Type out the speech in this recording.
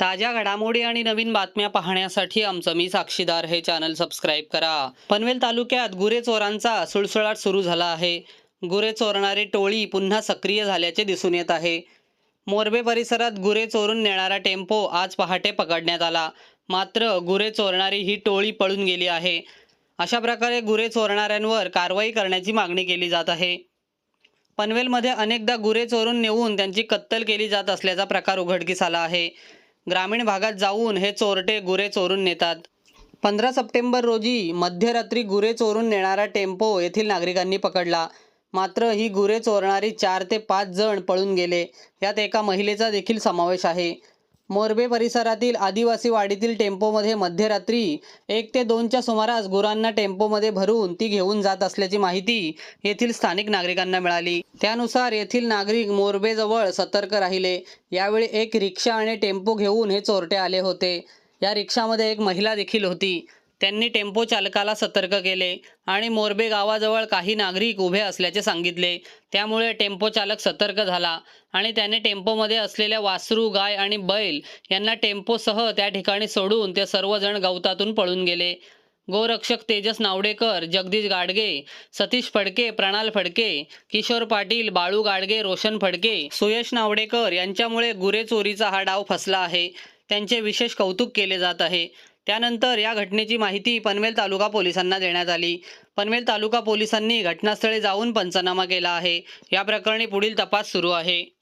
ताज्या घडामोडी आणि नवीन बातम्या पाहण्यासाठी आमचं मी साक्षीदार हे चॅनल सबस्क्राईब करा. पनवेल तालुक्यात गुरे चोरांचा सुळसुळाट सुरू झाला आहे. गुरे चोरणारी टोळी पुन्हा सक्रिय झाल्याचे दिसून येत आहे. मोरबे परिसरात गुरे चोरून नेणारा टेम्पो आज पहाटे पकडण्यात आला. मात्र गुरे चोरणारी ही टोळी पळून गेली आहे. अशा प्रकारे गुरे चोरणाऱ्यांवर कारवाई करण्याची मागणी केली जात आहे. पनवेलमध्ये अनेकदा गुरे चोरून नेऊन त्यांची कत्तल केली जात असल्याचा प्रकार उघडकीस आला आहे. ग्रामीण भागात जाऊन हे चोरटे गुरे चोरून नेतात. पंधरा सप्टेंबर रोजी मध्यरात्री गुरे चोरून नेणारा टेम्पो येथील नागरिकांनी पकडला. मात्र ही गुरे चोरणारी चार ते पाच जण पळून गेले. यात एका महिलेचा देखील समावेश आहे. मोरबे परिसरातील आदिवासी वाडीतील टेम्पोमध्ये मध्यरात्री एक ते दोनच्या सुमारास गुरांना टेम्पोमध्ये भरून ती घेऊन जात असल्याची माहिती येथील स्थानिक नागरिकांना मिळाली. त्यानुसार येथील नागरिक मोरबेजवळ सतर्क राहिले. यावेळी एक रिक्षा आणि टेम्पो घेऊन हे चोरटे आले होते. या रिक्षामध्ये एक महिला देखील होती. त्यांनी टेम्पो चालकाला सतर्क केले आणि मोरबे गावाजवळ काही नागरिक उभे असल्याचे सांगितले. त्यामुळे टेम्पो चालक सतर्क झाला आणि त्याने टेम्पोमध्ये असलेल्या वासरू गाय आणि बैल यांना टेम्पोसह त्या ठिकाणी सोडून ते सर्वजण गवतातून पळून गेले. गोरक्षक तेजस नावडेकर जगदीश गाडगे सतीश फडके प्रणाल फडके किशोर पाटील बाळू गाडगे रोशन फडके सुयश नावडेकर यांच्यामुळे गुरे चोरीचा हा डाव फसला आहे. त्यांचे विशेष कौतुक केले जात आहे. त्यानंतर या घटनेची माहिती पनवेल तालुका पोलिसांना देण्यात आली. पनवेल तालुका पोलिसांनी घटनास्थळी जाऊन पंचनामा केला आहे. या प्रकरणी पुढील तपास सुरू आहे.